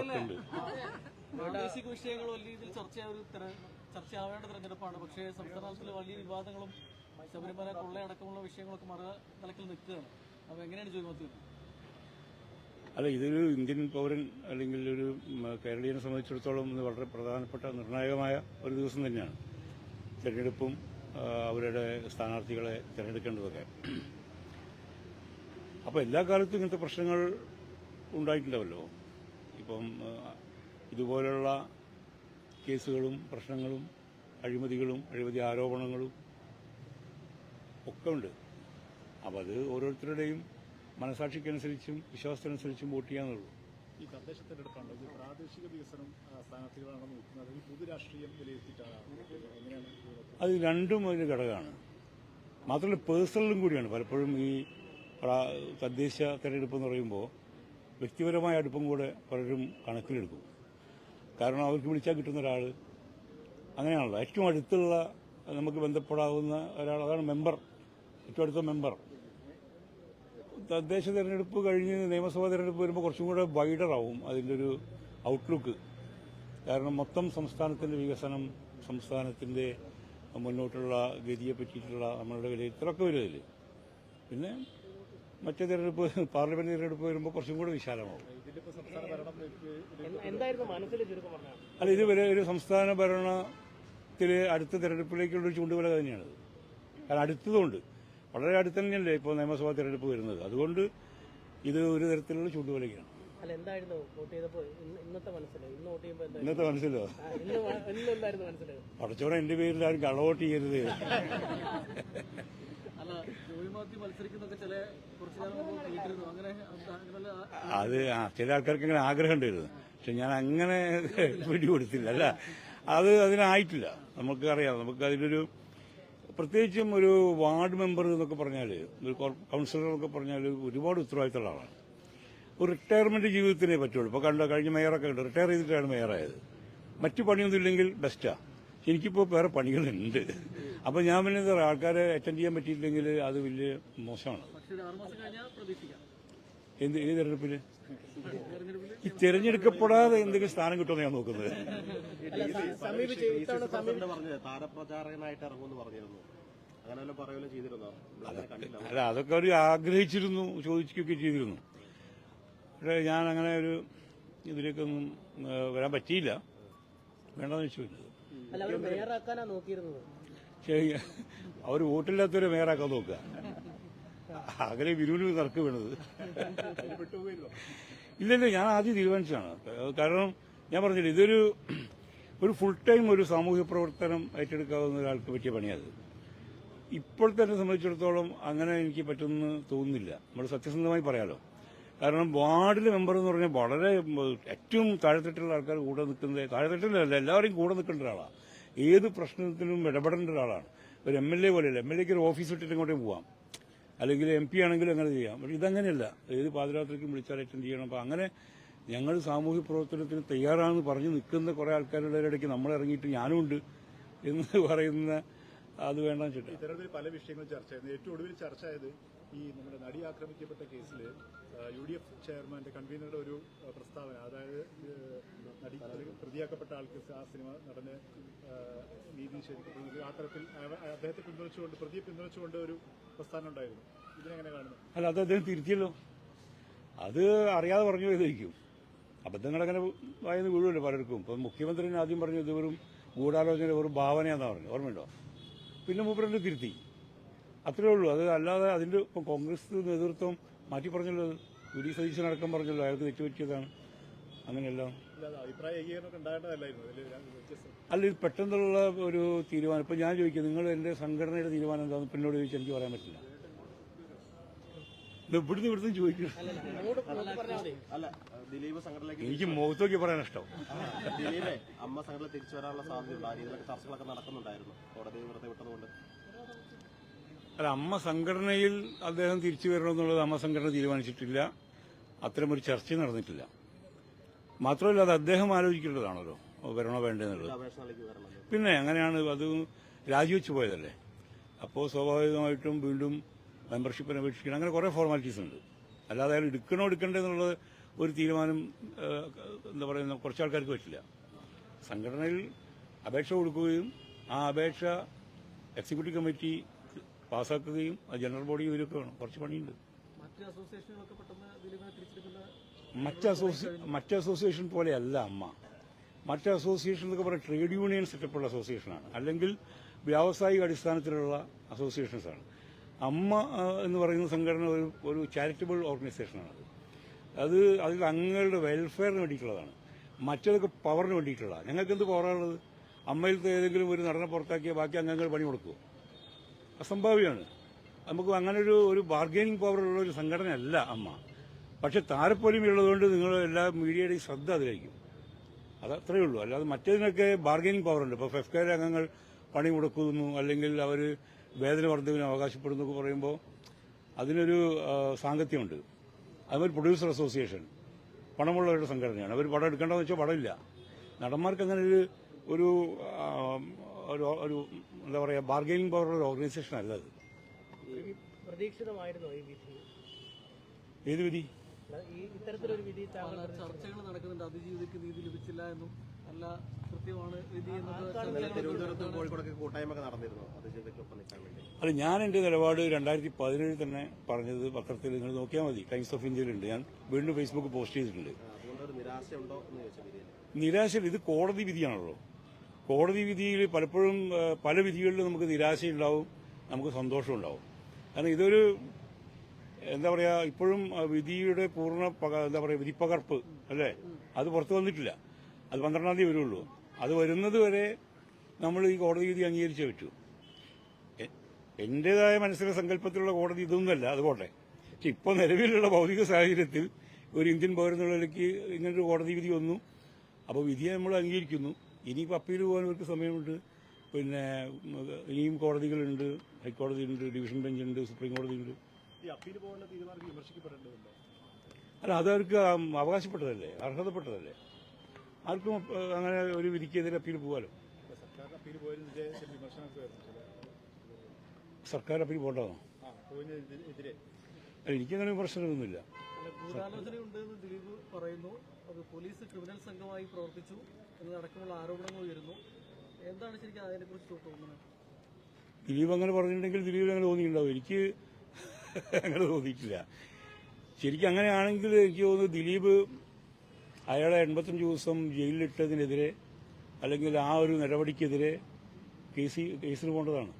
ഒക്കെ ഉണ്ട്. പ്രാദേശിക വിഷയങ്ങൾ വലിയ രീതിയിൽ ചർച്ച ഒരു തെര- ചർച്ചയാവേണ്ട തെരഞ്ഞെടുപ്പാണ്. പക്ഷേ സംസ്ഥാനത്തിൽ വലിയ വിവാദങ്ങളും ശബരിമല കൊള്ളയടക്കമുള്ള വിഷയങ്ങളൊക്കെ മറ നിലക്കിൽ നിൽക്കുകയാണ്. അപ്പൊ എങ്ങനെയാണ് ജോലിമത്തി അല്ല ഇതൊരു ഇന്ത്യൻ പൗരൻ അല്ലെങ്കിൽ ഒരു കേരളീയനെ സംബന്ധിച്ചിടത്തോളം ഇത് വളരെ പ്രധാനപ്പെട്ട നിർണായകമായ ഒരു ദിവസം തന്നെയാണ്. തെരഞ്ഞെടുപ്പും അവരുടെ സ്ഥാനാർത്ഥികളെ തിരഞ്ഞെടുക്കേണ്ടതൊക്കെ. അപ്പോൾ എല്ലാ കാലത്തും ഇങ്ങനത്തെ പ്രശ്നങ്ങൾ ഉണ്ടായിട്ടുണ്ടാവല്ലോ? ഇപ്പം ഇതുപോലുള്ള കേസുകളും പ്രശ്നങ്ങളും അഴിമതികളും അഴിമതി ആരോപണങ്ങളും ഒക്കെ ഉണ്ട് അപ്പോൾ അത് ഓരോരുത്തരുടെയും മനസാക്ഷിക്കനുസരിച്ചും വിശ്വാസത്തിനനുസരിച്ചും വോട്ട് ചെയ്യാന്നുള്ളൂ. ഈ തദ്ദേശ തെരഞ്ഞെടുപ്പാണ് ഇത് പ്രാദേശിക വികസനം സ്ഥാനാർത്ഥികളാണ് നോക്കുന്നത്? പൊതു രാഷ്ട്രീയം വിലയിരുത്തിയിട്ടാണ്? അത് രണ്ടും അതിന് ഘടകമാണ്. മാത്രമല്ല പേഴ്സണലും കൂടിയാണ്. പലപ്പോഴും ഈ തദ്ദേശ തെരഞ്ഞെടുപ്പ് എന്ന് പറയുമ്പോൾ വ്യക്തിപരമായ അടുപ്പം കൂടെ പലരും കണക്കിലെടുക്കും. കാരണം അവർക്ക് വിളിച്ചാൽ കിട്ടുന്ന ഒരാൾ അങ്ങനെയാണല്ലോ. ഏറ്റവും അടുത്തുള്ള നമുക്ക് ബന്ധപ്പെടാവുന്ന ഒരാൾ അതാണ് മെമ്പർ. ഏറ്റവും അടുത്ത മെമ്പർ. തദ്ദേശ തെരഞ്ഞെടുപ്പ് കഴിഞ്ഞ് നിയമസഭാ തെരഞ്ഞെടുപ്പ് വരുമ്പോൾ കുറച്ചും കൂടെ വൈഡറാവും അതിന്റെ ഒരു ഔട്ട്ലുക്ക് കാരണം മൊത്തം സംസ്ഥാനത്തിന്റെ വികസനം സംസ്ഥാനത്തിന്റെ മുന്നോട്ടുള്ള ഗതിയെ പറ്റിയിട്ടുള്ള നമ്മളുടെ വിലയിരുത്തലൊക്കെ വരും അതിൽ പിന്നെ മറ്റേ തിരഞ്ഞെടുപ്പ് പാർലമെന്റ് തിരഞ്ഞെടുപ്പ് വരുമ്പോൾ കുറച്ചും കൂടെ വിശാലമാവും. അല്ല ഇത് വരെ ഒരു സംസ്ഥാന ഭരണത്തിൽ അടുത്ത തിരഞ്ഞെടുപ്പിലേക്കുള്ള ചൂണ്ടുവില ചൂണ്ടുവല തന്നെയാണത് കാരണം അടുത്തതുകൊണ്ട് വളരെ അടുത്ത് തന്നെയല്ലേ ഇപ്പോൾ നിയമസഭാ തിരഞ്ഞെടുപ്പ് വരുന്നത്. അതുകൊണ്ട് ഇത് ഒരു തരത്തിലുള്ള ചൂണ്ടുവലയ്ക്കാണ് അല്ല എന്തായിരുന്നു വോട്ട് ചെയ്തപ്പോ ഇന്നത്തെ മനസ്സിൽ ഇന്ന് വോട്ട് ചെയ്യുമ്പോ ഇന്നത്തെ മനസ്സിലോ? ഇന്ന് എന്തായിരുന്നു പടച്ചോടെ എന്റെ പേരിൽ ആരും കളവോട്ട് ചെയ്യരുത്. അല്ല ജോലിമാത്തി മത്സരിക്കുന്നൊക്കെ ചില കുറച്ചു കാലം അങ്ങനെ അത് ആ- ചില ആൾക്കാർക്ക് അങ്ങനെ ആഗ്രഹം ഉണ്ടായിരുന്നു. പക്ഷെ ഞാൻ അങ്ങനെ പിടികൊടുത്തില്ല. അല്ല അത് അതിനായിട്ടില്ല. നമുക്ക് അറിയാം നമുക്ക് അതിലൊരു പ്രത്യേകിച്ചും ഒരു വാർഡ് മെമ്പർ എന്നൊക്കെ പറഞ്ഞാൽ ഒരു കൗൺസിലർ എന്നൊക്കെ പറഞ്ഞാൽ ഒരുപാട് ഉത്തരവാദിത്തമുള്ള ആളാണ്. ഒരു റിട്ടയർമെന്റ് ജീവിതത്തിനെ പറ്റുള്ളൂ. ഇപ്പോൾ കണ്ട കഴിഞ്ഞ മേയറൊക്കെ ഉണ്ട് റിട്ടയർ ചെയ്തിട്ടാണ് മേയറായത്. മറ്റു പണിയൊന്നും ഇല്ലെങ്കിൽ ബെസ്റ്റാ എനിക്കിപ്പോൾ വേറെ പണികളുണ്ട്. അപ്പോൾ ഞാൻ പിന്നെ എന്താ പറയുക ആൾക്കാരെ അറ്റൻഡ് ചെയ്യാൻ പറ്റിയില്ലെങ്കിൽ അത് വലിയ മോശമാണ്. എന്ത് ഏത് തെരഞ്ഞെടുപ്പിൽ? ഈ തെരഞ്ഞെടുക്കപ്പെടാതെ എന്തെങ്കിലും സ്ഥാനം കിട്ടുമെന്ന് ഞാൻ നോക്കുന്നത്. അല്ല അതൊക്കെ അവർ ആഗ്രഹിച്ചിരുന്നു ചോദിക്കുകയൊക്കെ ചെയ്തിരുന്നു. പക്ഷേ ഞാൻ അങ്ങനെ ഒരു ഇതിലേക്കൊന്നും വരാൻ പറ്റിയില്ല. വേണ്ടെന്ന് വെച്ചില്ല അവർ വോട്ടില്ലാത്തവരെ മേയറാക്കാൻ നോക്കുക. അങ്ങനെ വിരുവിന് തർക്ക് വീണത് ഇല്ലല്ല ഞാൻ ആദ്യം തീരുമാനിച്ചാണ് കാരണം ഞാൻ പറഞ്ഞില്ല ഇതൊരു ഒരു ഫുൾ ടൈം ഒരു സാമൂഹ്യ പ്രവർത്തനം ഏറ്റെടുക്കാവുന്ന ഒരാൾക്ക് പറ്റിയ പണിയത്. ഇപ്പോഴത്തെ എന്നെ സംബന്ധിച്ചിടത്തോളം അങ്ങനെ എനിക്ക് പറ്റുമെന്ന് തോന്നുന്നില്ല. നമ്മൾ സത്യസന്ധമായി പറയാലോ. കാരണം വാർഡിൽ മെമ്പർ എന്ന് പറഞ്ഞാൽ വളരെ ഏറ്റവും താഴെത്തട്ടിലുള്ള ആൾക്കാർ കൂടെ നിൽക്കുന്നത് താഴെത്തട്ടിലല്ല എല്ലാവരെയും കൂടെ നിൽക്കേണ്ട ഒരാളാണ്. ഏത് പ്രശ്നത്തിനും ഇടപെടേണ്ട ഒരാളാണ്. ഒരു എം എൽ എ പോലെയല്ല എം എൽ എക്ക് ഒരു ഓഫീസ് ഇട്ടിട്ട് ഇങ്ങോട്ടേ പോവാം. അല്ലെങ്കിൽ എം പി ആണെങ്കിലും അങ്ങനെ ചെയ്യാം. പക്ഷെ ഇതങ്ങനെയല്ല. ഏത് പാതിരാത്രിക്കും വിളിച്ചാൽ അറ്റൻഡ് ചെയ്യണം. അപ്പം അങ്ങനെ ഞങ്ങൾ സാമൂഹ്യ പ്രവർത്തനത്തിന് തയ്യാറാണെന്ന് പറഞ്ഞ് നിൽക്കുന്ന കുറേ ആൾക്കാരുടെ ഇടയ്ക്ക് നമ്മൾ ഇറങ്ങിയിട്ട് ഞാനുണ്ട് എന്ന് പറയുന്ന അത് വേണ്ടാന്ന് വെച്ചിട്ട്. ഇത്തരത്തിൽ പല വിഷയങ്ങളും ചർച്ച ഏറ്റവും ഒടുവിൽ ചർച്ച ആയത് ഈ നമ്മുടെ നടി ആക്രമിക്കപ്പെട്ട കേസിൽ യു ഡി എഫ് ചെയർമാന്റെ കൺവീനറുടെ ഒരു പ്രസ്താവന അതായത് നടി പ്രതിയാക്കപ്പെട്ട ആൾക്ക് ആ സിനിമ നടന് നീതി നിഷേധിക്കപ്പെടുന്നത്. ആ തരത്തിൽ അദ്ദേഹത്തെ പിന്തുണച്ചുകൊണ്ട് പ്രതിയെ പിന്തുണച്ചുകൊണ്ട് ഒരു പ്രസ്ഥാനം ഉണ്ടായിരുന്നു. ഇതിനെങ്ങനെ കാണുന്നു? അല്ല അത് അദ്ദേഹം തിരുത്തിയല്ലോ. അത് അറിയാതെ പറഞ്ഞു ചെയ്തിരിക്കും അബദ്ധങ്ങളങ്ങനെ വായന്ന് വീഴുമല്ലോ പലർക്കും. ഇപ്പം മുഖ്യമന്ത്രി ആദ്യം പറഞ്ഞു ഇത് വെറും ഗൂഢാലോചന വെറും ഭാവനയാണെന്നാണ് പറഞ്ഞു ഓർമ്മയുണ്ടോ? പിന്നെ മൂപ്പരണ്ട് തിരുത്തി. അത്രേ ഉള്ളൂ. അത് അല്ലാതെ അതിന്റെ ഇപ്പം കോൺഗ്രസ് നേതൃത്വം മാറ്റി പറഞ്ഞല്ലോ. യു ഡി സതീശൻ അടക്കം പറഞ്ഞല്ലോ. അയാൾക്ക് തെറ്റുപറ്റിയതാണ്. അങ്ങനെയല്ല. അല്ല ഇത് പെട്ടെന്നുള്ള ഒരു തീരുമാനം. ഇപ്പം ഞാൻ ചോദിക്കുക നിങ്ങൾ എന്റെ സംഘടനയുടെ തീരുമാനം എന്താണെന്ന് പിന്നോട് ചോദിച്ചാൽ എനിക്ക് പറയാൻ പറ്റില്ല. ഇവിടുന്ന് ഇവിടുന്ന് ചോദിക്കണം എനിക്ക് മുഖത്ത് നോക്കി പറയാൻ ഇഷ്ടം. അമ്മ സംഘടന തിരിച്ചു വരാനുള്ള സാധ്യതയുണ്ട്. ആ ചർച്ചകളൊക്കെ നടക്കുന്നുണ്ടായിരുന്നു. കോടതി വെറുതെ വിട്ടതുകൊണ്ട്. അല്ല അമ്മ സംഘടനയിൽ അദ്ദേഹം തിരിച്ചു വരണമെന്നുള്ളത് അമ്മ സംഘടന തീരുമാനിച്ചിട്ടില്ല. അത്തരമൊരു ചർച്ച നടന്നിട്ടില്ല. മാത്രമല്ല അത് അദ്ദേഹം ആലോചിക്കേണ്ടതാണല്ലോ. വരണോ വേണ്ടെന്നുള്ളത്. പിന്നെ അങ്ങനെയാണ് അത് രാജിവെച്ചു പോയതല്ലേ. അപ്പോൾ സ്വാഭാവികമായിട്ടും വീണ്ടും മെമ്പർഷിപ്പിനെ അപേക്ഷിക്കണം. അങ്ങനെ കുറേ ഫോർമാലിറ്റീസ് ഉണ്ട്. അല്ലാതെ അയാൾ എടുക്കണോ എടുക്കണ്ടേ എന്നുള്ളത് ഒരു തീരുമാനം എന്താ പറയുന്ന കുറച്ച് ആൾക്കാർക്ക് പറ്റില്ല. സംഘടനയിൽ അപേക്ഷ കൊടുക്കുകയും ആ അപേക്ഷ എക്സിക്യൂട്ടീവ് കമ്മിറ്റി പാസ്സാക്കുകയും ജനറൽ ബോഡി ഒരുക്കുകയാണ് കുറച്ച് പണിയുണ്ട്. മറ്റ് തിരിച്ചെടുക്കുന്ന മറ്റ് അസോസിയേ മറ്റ് അസോസിയേഷൻ പോലെയല്ല അമ്മ. മറ്റ് അസോസിയേഷൻ എന്നൊക്കെ പറയുന്നത് ട്രേഡ് യൂണിയൻ സെറ്റപ്പുള്ള അസോസിയേഷനാണ്. അല്ലെങ്കിൽ വ്യാവസായിക അടിസ്ഥാനത്തിലുള്ള അസോസിയേഷൻസാണ്. അമ്മ എന്ന് പറയുന്ന സംഘടന ഒരു ഒരു ചാരിറ്റബിൾ ഓർഗനൈസേഷനാണ് അത് അത് അതിൽ അംഗങ്ങളുടെ വെൽഫെയറിന് വേണ്ടിയിട്ടുള്ളതാണ്. മറ്റേതൊക്കെ പവറിന് വേണ്ടിയിട്ടുള്ളതാണ്. ഞങ്ങൾക്ക് എന്ത് പവറാണുള്ളത് അമ്മയിലത്തെ ഏതെങ്കിലും ഒരു നടനെ പുറത്താക്കിയ ബാക്കി അംഗങ്ങൾ പണി കൊടുക്കുമോ അസംഭാവ്യമാണ് നമുക്ക് അങ്ങനെ ഒരു ഒരു ബാർഗൈനിങ് പവർ ഉള്ള ഒരു സംഘടനയല്ല അമ്മ. പക്ഷെ താരപ്പൊലിമയുള്ളതുകൊണ്ട് നിങ്ങൾ എല്ലാ മീഡിയയുടെയും ശ്രദ്ധ അതിലായിരിക്കും അത് അത്രയേ ഉള്ളൂ. അല്ലാതെ മറ്റേതിനൊക്കെ ബാർഗൈനിങ് പവർ ഉണ്ട്. ഇപ്പോൾ ഫെഫ്കയിലെ അംഗങ്ങൾ പണി കൊടുക്കുന്നു അല്ലെങ്കിൽ അവർ വേതന വർദ്ധവിന് അവകാശപ്പെടുന്നു എന്നൊക്കെ പറയുമ്പോൾ അതിനൊരു സാങ്കത്യമുണ്ട്. അതുപോലെ പ്രൊഡ്യൂസർ അസോസിയേഷൻ പണമുള്ളവരുടെ സംഘടനയാണ്. അവർ പടം എടുക്കേണ്ടതെന്ന് വെച്ചാൽ പടമില്ല നടന്മാർക്ക് അങ്ങനെ ഒരു ഒരു എന്താ പറയുക ബാർഗൈനിങ് പവറുള്ള ഒരു ഓർഗനൈസേഷൻ അല്ല അത്. ഈ പ്രതീക്ഷിതമായിരുന്നോ ഈ വിധി? ഏത് വിധി? അല്ല, ഈ ഇത്തരത്തിലൊരു വിധി താങ്കൾ ചർച്ചകൾ നടക്കുന്നുണ്ട്. അതിജീവിതയ്ക്ക് നീതി ലഭിച്ചില്ല എന്നും അല്ല കൃത്യമാണ് വിധി എന്നൊക്കെ ഇന്നലെ ചർച്ചകൾ തിരുവനന്തപുരത്ത് കോഴിക്കോടൊക്കെ കൂട്ടായ്മ ഒക്കെ നടന്നിരുന്നു നിൽക്കാൻ വേണ്ടി. അല്ല ഞാൻ എന്റെ നിലപാട് രണ്ടായിരത്തി പതിനേഴിൽ തന്നെ പറഞ്ഞത് പത്രത്തിൽ നിങ്ങൾ നോക്കിയാൽ മതി. ടൈംസ് ഓഫ് ഇന്ത്യയിലുണ്ട് ഞാൻ വീണ്ടും ഫേസ്ബുക്ക് പോസ്റ്റ് ചെയ്തിട്ടുണ്ട്. നിരാശയിൽ അതുകൊണ്ട് ഒരു നിരാശയുണ്ടോ എന്ന് ചോദിച്ചു വിധിയിൽ നിരാശ ഇത് കോടതി വിധിയാണല്ലോ. കോടതി വിധിയിൽ പലപ്പോഴും പല വിധികളിലും നമുക്ക് നിരാശയുണ്ടാവും നമുക്ക് സന്തോഷം ഉണ്ടാവും കാരണം ഇതൊരു എന്താ പറയുക ഇപ്പോഴും വിധിയുടെ പൂർണ എന്താ പറയുക വിധിപ്പകർപ്പ് അല്ലേ? അത് പുറത്തു വന്നിട്ടില്ല. അത് പന്ത്രണ്ടാം തീയതി വരുള്ളൂ. അത് വരുന്നത് വരെ നമ്മൾ ഈ കോടതി വിധി അംഗീകരിച്ചേ പറ്റൂ. എന്റേതായ മനസ്സിലെ സങ്കല്പത്തിലുള്ള കോടതി ഇതൊന്നുമല്ല അത് പോട്ടെ. പക്ഷെ ഇപ്പോൾ നിലവിലുള്ള ഭൗതിക സാഹചര്യത്തിൽ ഒരു ഇന്ത്യൻ പൗരനുള്ളിലേക്ക് ഇങ്ങനൊരു കോടതി വിധി വന്നു. അപ്പോൾ വിധിയെ നമ്മൾ അംഗീകരിക്കുന്നു. ഇനിയിപ്പോൾ അപ്പീൽ പോകാൻ അവർക്ക് സമയമുണ്ട്. പിന്നെ ഇനിയും കോടതികളുണ്ട്. ഹൈക്കോടതി ഉണ്ട് ഡിവിഷൻ ബെഞ്ചുണ്ട് സുപ്രീം കോടതി ഉണ്ട്. അല്ല അതവർക്ക് അവകാശപ്പെട്ടതല്ലേ? അർഹതപ്പെട്ടതല്ലേ? ആർക്കും അങ്ങനെ ഒരു വിധിക്കെതിരെ അപ്പീൽ പോകാലോ? സർക്കാർ അപ്പീൽ പോകണ്ടോ എനിക്കങ്ങനെ വിമർശനമൊന്നുമില്ല ദിലീപ് പറയുന്നു. അത് പോലീസ് ക്രിമിനൽ സംഘമായി പ്രവർത്തിച്ചു എന്നതടക്കമുള്ള ആരോപണങ്ങൾ ഉയരുന്നു. എന്താണ് ശരിക്കും അതിനെക്കുറിച്ച് തോന്നുന്നത്? ദിലീപ് അങ്ങനെ പറഞ്ഞിട്ടുണ്ടെങ്കിൽ ദിലീപ് അങ്ങനെ തോന്നിയിട്ടുണ്ടാവും. എനിക്ക് അങ്ങനെ തോന്നിയിട്ടില്ല. ശരിക്കും അങ്ങനെയാണെങ്കിൽ എനിക്ക് തോന്നുന്നു ദിലീപ് അയാളെ എൺപത്തഞ്ച് ദിവസം ജയിലിലിട്ടതിനെതിരെ അല്ലെങ്കിൽ ആ ഒരു നടപടിക്കെതിരെ കേസ് കേസിന് പോകേണ്ടതാണ്.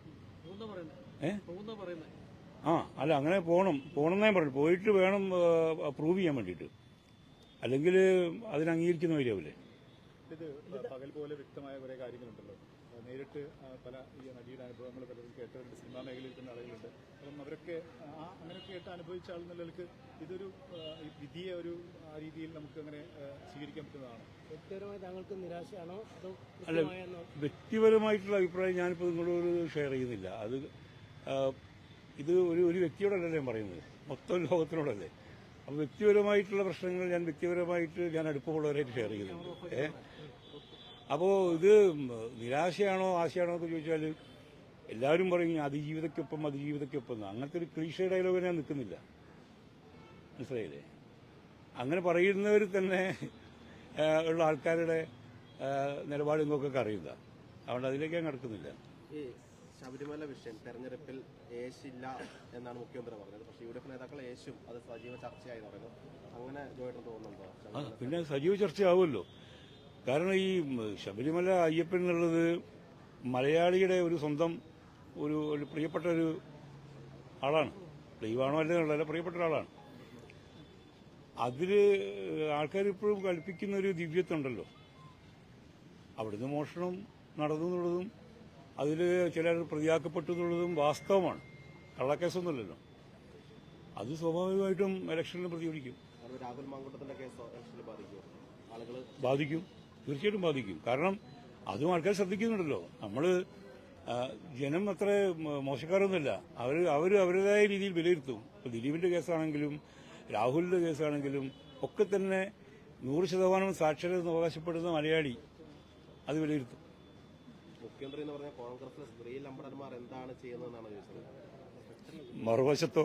ഏ? ആ അല്ല അങ്ങനെ പോകണം. പോകണമെന്നേ പറഞ്ഞു പോയിട്ട് വേണം പ്രൂവ് ചെയ്യാൻ വേണ്ടിയിട്ട്. അല്ലെങ്കിൽ അതിനംഗീകരിക്കുന്നവരാവില്ലേ ഇത് പകൽ പോലെ വ്യക്തമായ കുറെ കാര്യങ്ങളുണ്ടല്ലോ. ആ, നേരിട്ട് പല ഈ നടിയുടെ അനുഭവങ്ങൾ പലരും കേട്ടവരുണ്ട് സിനിമാ മേഖലയിൽ തന്നെ ആളുകളുണ്ട്. അപ്പം അവരൊക്കെ ആ കേട്ട് അനുഭവിച്ച ആൾ ഇതൊരു ഈ വിധിയെ ഒരു ആ രീതിയിൽ നമുക്ക് അങ്ങനെ ആ, സ്വീകരിക്കാൻ പറ്റുന്നതാണ്. വ്യക്തിപരമായി താങ്കൾക്ക് നിരാശയാണോ? അതോ അല്ല വ്യക്തിപരമായിട്ടുള്ള അഭിപ്രായം ഞാനിപ്പോൾ നിങ്ങളോട് ഷെയർ ചെയ്യുന്നില്ല. അത് ഇത് ഒരു ഒരു വ്യക്തിയോടല്ല ഞാൻ പറയുന്നത്. മൊത്തം ലോകത്തിനോടല്ലേ. അപ്പോൾ വ്യക്തിപരമായിട്ടുള്ള പ്രശ്നങ്ങൾ ഞാൻ വ്യക്തിപരമായിട്ട് ഞാൻ അടുപ്പമുള്ളവരായിട്ട് ഷെയർ ചെയ്യുന്നുണ്ട്. ഏ? അപ്പോൾ ഇത് നിരാശയാണോ ആശയാണോ എന്ന് ചോദിച്ചാൽ എല്ലാവരും പറയും അതിജീവിതയ്ക്കൊപ്പം അതിജീവിതയ്ക്കൊപ്പം. അങ്ങനത്തെ ഒരു ക്ലീഷ ഡയലോഗ് ഞാൻ നിൽക്കുന്നില്ല. മനസ്സിലായില്ലേ? അങ്ങനെ പറയുന്നവർ തന്നെ ഉള്ള ആൾക്കാരുടെ നിലപാട് അറിയുക അതുകൊണ്ട് അതിലേക്ക് ഞാൻ കിടക്കുന്നില്ല. ഈ ശബരിമല വിഷയം തെരഞ്ഞെടുപ്പിൽ യേശില്ല എന്നാണ് മുഖ്യമന്ത്രി പറഞ്ഞത്. പക്ഷേ യു ഡി എഫ് നേതാക്കൾ യേശും അത് സജീവ ചർച്ചയായി പറയുന്നു. അങ്ങനെ ജോയിട്ടൻ തോന്നുന്നുണ്ടോ പിന്നെ സജീവ ചർച്ചയാവുമല്ലോ. കാരണം ഈ ശബരിമല അയ്യപ്പൻ എന്നുള്ളത് മലയാളിയുടെ ഒരു സ്വന്തം ഒരു ഒരു പ്രിയപ്പെട്ട ഒരു ആളാണ്. ദൈവമാണോ അല്ലെന്നുള്ള പ്രിയപ്പെട്ട ഒരാളാണ്. അതിൽ ആൾക്കാർ ഇപ്പോഴും കൽപ്പിക്കുന്ന ഒരു ദിവ്യത്വമുണ്ടല്ലോ അവിടുന്ന് മോഷണം നടന്നു എന്നുള്ളതും അതിൽ ചിലർ പ്രതിയാക്കപ്പെട്ടു എന്നുള്ളതും വാസ്തവമാണ്. കള്ളക്കേസൊന്നുമല്ലല്ലോ. അത് സ്വാഭാവികമായിട്ടും ഇലക്ഷനിൽ പ്രതികരിക്കും രാഹുൽ മാങ്കൂട്ടത്തിന്റെ കേസ് ഇലക്ഷനിൽ ബാധിക്കുമോ ആളുകൾ ബാധിക്കും. തീർച്ചയായിട്ടും ബാധിക്കും. കാരണം അതും ആൾക്കാർ ശ്രദ്ധിക്കുന്നുണ്ടല്ലോ. നമ്മൾ ജനം അത്ര മോശക്കാരൊന്നുമല്ല. അവർ അവർ അവരുടേതായ രീതിയിൽ വിലയിരുത്തും. ഇപ്പോൾ ദിലീപിന്റെ കേസാണെങ്കിലും രാഹുലിന്റെ കേസാണെങ്കിലും ഒക്കെ തന്നെ നൂറ് ശതമാനം സാക്ഷരത എന്ന് അവകാശപ്പെടുന്ന മലയാളി അത് വിലയിരുത്തും. മുഖ്യമന്ത്രി എന്ന് പറഞ്ഞ കോൺഗ്രസിലെ സ്ത്രീ ലംബടന്മാർ എന്താണ് ചെയ്യുന്നതെന്നാണ് ചോദിച്ചത്? മറുവശത്തോ